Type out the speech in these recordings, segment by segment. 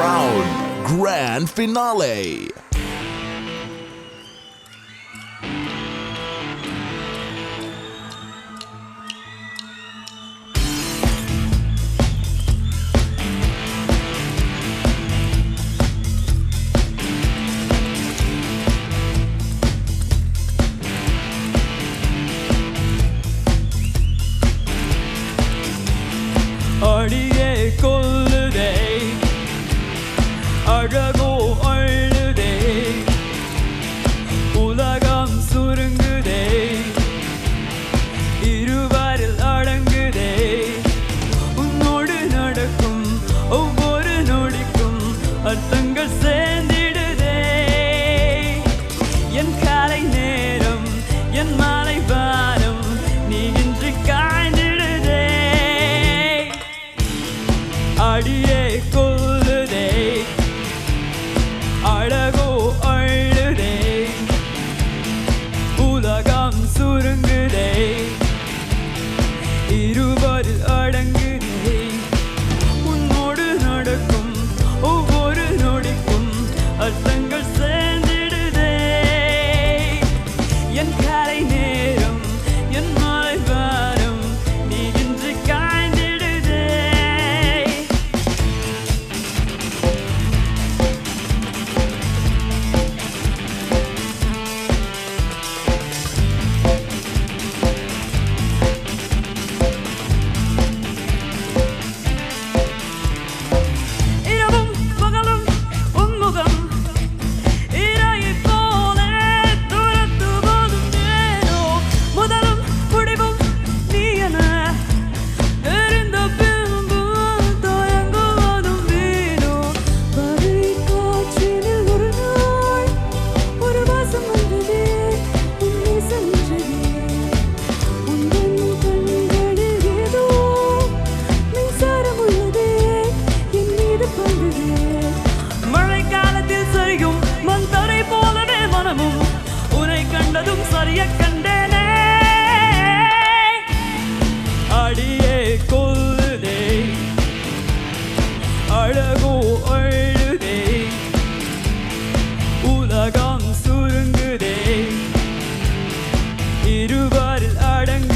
Round Grand Finale. already சேர்ந்திடுதே. என் காலை நேரம் என் மாலை வாரம் நீ இன்று காய்ந்திடுதே. அடியே கொல்லுதே. அழகோ அழுதே. உலகம் திருவாரில் அடங்க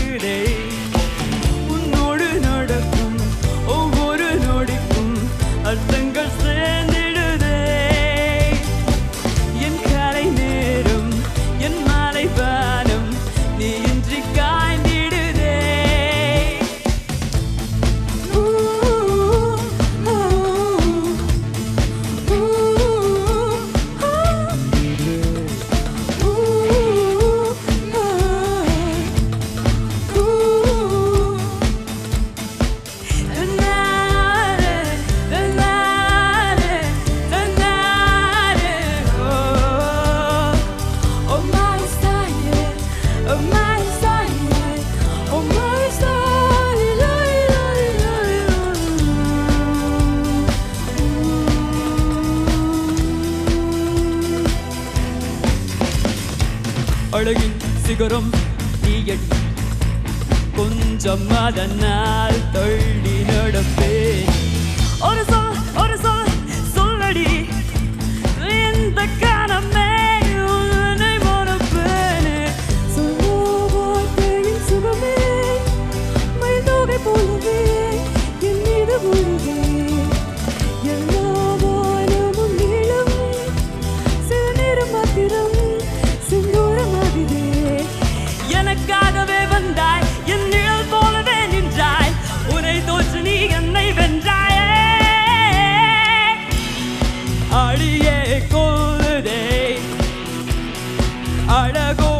அழகின் சிகரம் நீயடி. கொஞ்சம் அதனால் தள்ளி நடப்பேன் ஒரு சொல் ஒரு சொல் சொல்லடி. எந்த காணமே உன்னை மறப்பேனே. சொல்லோ வார்த்தையின் போலவே என் மீது உருவே வந்தாய் என் நிழல் போலவே நின்றாய். உனை தோற்று நீ என்னை வென்றாயே. அடியே கொள்ளுதே அழகோ